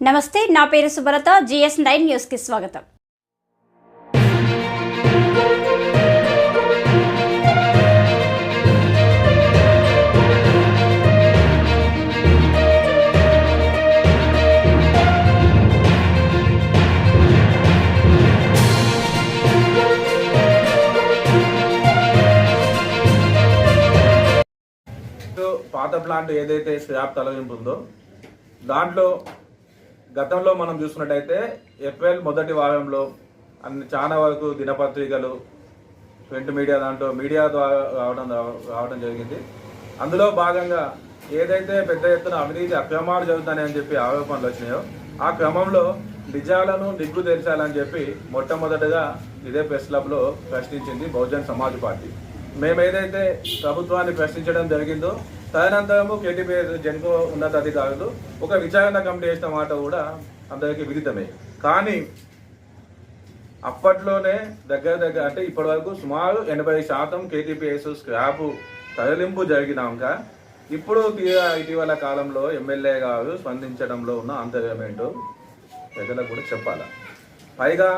నమస్తే నా పేరు సుభలత. జిఎస్ నైన్ న్యూస్కి స్వాగతం. పాత ప్లాంట్ ఏదైతే స్క్రాప్ తొలగింపు ఉందో దాంట్లో గతంలో మనం చూసుకున్నట్టయితే ఏప్రిల్ మొదటి వారంలో అన్ని చాలా వరకు దినపత్రికలు ప్రింట్ మీడియా దాంట్లో మీడియా ద్వారా రావడం రావడం జరిగింది. అందులో భాగంగా ఏదైతే పెద్ద ఎత్తున అవినీతి అక్రమాలు జరుగుతాయని చెప్పి ఆరోపణలు వచ్చినాయో ఆ క్రమంలో నిజాలను నిగ్గు తెరచాలని చెప్పి మొట్టమొదటగా ఇదే ప్రెస్ క్లబ్లో ప్రశ్నించింది బహుజన్ సమాజ్ పార్టీ. మేము ఏదైతే ప్రభుత్వాన్ని ప్రశ్నించడం జరిగిందో తదనంతరము కేటీపీఎస్ జెన్కో ఉన్నతాధికారులు ఒక విచారణ కమిటీ వేసిన మాట కూడా అందరికీ విదితమే. కానీ అప్పట్లోనే దగ్గర దగ్గర అంటే ఇప్పటి వరకు సుమారు ఎనభై శాతం కేటీపీఎస్ స్క్రాప్ తరలింపు జరిగినాక ఇప్పుడు తీరా ఇటీవల కాలంలో ఎమ్మెల్యే గారు స్పందించడంలో ఉన్న అంతర్యం ఏంటో ప్రజలకు కూడా చెప్పాలి? పైగా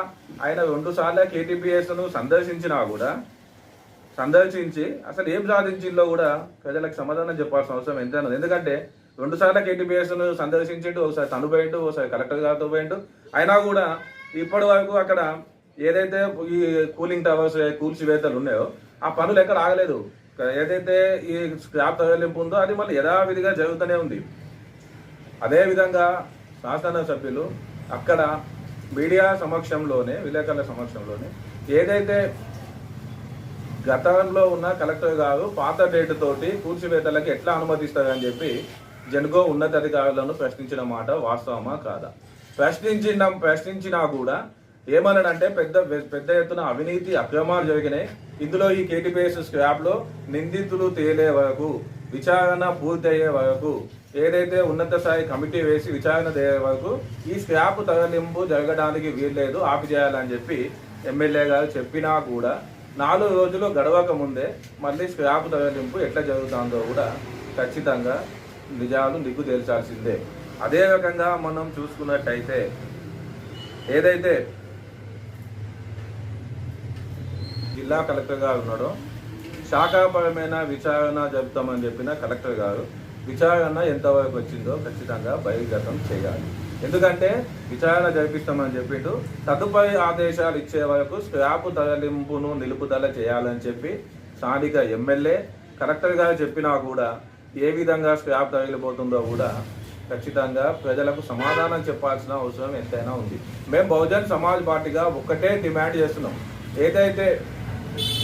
ఆయన రెండు సార్లు కేటీపీఎస్ను సందర్శించినా కూడా సందర్శించి అసలు ఏం సాధించిందో కూడా ప్రజలకు సమాధానం చెప్పాల్సిన అవసరం ఎంతైనా. ఎందుకంటే రెండు సార్లు కేటీపీఎస్ సందర్శించిండు ఒకసారి తను పోయిండు ఒకసారి కలెక్టర్ గారితో పోయిండు. అయినా కూడా ఇప్పటి వరకు అక్కడ ఏదైతే ఈ కూలింగ్ టవర్స్ కూల్చివేతలు ఉన్నాయో ఆ పనులు ఎక్కడ ఆగలేదు. ఏదైతే ఈ స్క్రాప్ తరలింపు ఉందో అది మళ్ళీ యథావిధిగా జరుగుతూనే ఉంది. అదే విధంగా శాసనసభ్యులు అక్కడ మీడియా సమక్షంలోనే విలేకరుల సమక్షంలోనే ఏదైతే గతంలో ఉన్న కలెక్టర్ గారు పాత డేట్ తోటి కూర్చివేతలకు ఎట్లా అనుమతిస్తారని చెప్పి జన్గో ఉన్నతాధికారులను ప్రశ్నించిన మాట వాస్తవమా కాదా? ప్రశ్నించిన ప్రశ్నించినా కూడా ఏమన్నాడంటే పెద్ద పెద్ద ఎత్తున అవినీతి అక్రమాలు జరిగినాయి. ఇందులో ఈ కేటీపీఎస్ స్క్రాప్లో నిందితులు తేలే వరకు విచారణ పూర్తయ్యే వరకు ఏదైతే ఉన్నత స్థాయి కమిటీ వేసి విచారణ చేసే వరకు ఈ స్క్రాప్ తరలింపు జరగడానికి వీల్లేదు ఆపి చేయాలని చెప్పి ఎమ్మెల్యే గారు చెప్పినా కూడా నాలుగు రోజులు గడవక ముందే మళ్ళీ స్క్రాప్ తరలింపు ఎట్లా జరుగుతుందో కూడా ఖచ్చితంగా నిజాలు నిగ్గు తేల్చాల్సిందే. అదే రకంగా మనం చూసుకున్నట్టయితే ఏదైతే జిల్లా కలెక్టర్ గారు ఉన్నాడో శాఖాపరమైన విచారణ జరుపుతామని చెప్పిన కలెక్టర్ గారు విచారణ ఎంతవరకు వచ్చిందో ఖచ్చితంగా బహిర్గతం చేయాలి. ఎందుకంటే విచారణ జరిపిస్తామని చెప్పిండు. తదుపరి ఆదేశాలు ఇచ్చే వరకు స్క్రాప్ తరలింపును నిలుపుదల చేయాలని చెప్పి స్థానిక ఎమ్మెల్యే కలెక్టర్ గారు చెప్పినా కూడా ఏ విధంగా స్క్రాప్ తరలిపోతుందో కూడా ఖచ్చితంగా ప్రజలకు సమాధానం చెప్పాల్సిన అవసరం ఎంతైనా ఉంది. మేము బహుజన్ సమాజ్ పార్టీగా ఒక్కటే డిమాండ్ చేస్తున్నాం. ఏదైతే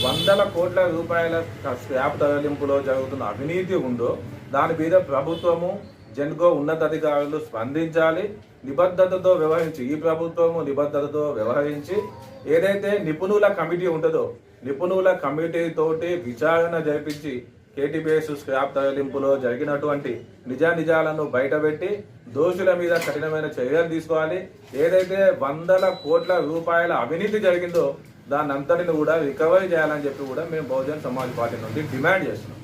వందల కోట్ల రూపాయల స్క్రాప్ తరలింపులో జరుగుతున్న అవినీతి ఉందో దాని మీద ప్రభుత్వము జెన్కో ఉన్నతాధికారులు స్పందించాలి. నిబద్ధతతో వ్యవహరించి ఈ ప్రభుత్వము నిబద్ధతతో వ్యవహరించి ఏదైతే నిపుణుల కమిటీ ఉంటుందో నిపుణుల కమిటీ తోటి విచారణ జరిపించి కేటీబీఎస్ స్క్రాప్ తరలింపులో జరిగినటువంటి నిజానిజాలను బయటపెట్టి దోషుల మీద కఠినమైన చర్యలు తీసుకోవాలి. ఏదైతే వందల కోట్ల రూపాయల అవినీతి జరిగిందో దాన్ని అంతటిని కూడా రికవరీ చేయాలని చెప్పి కూడా మేము బహుజన్ సమాజ్ పార్టీ నుండి డిమాండ్ చేస్తున్నాం.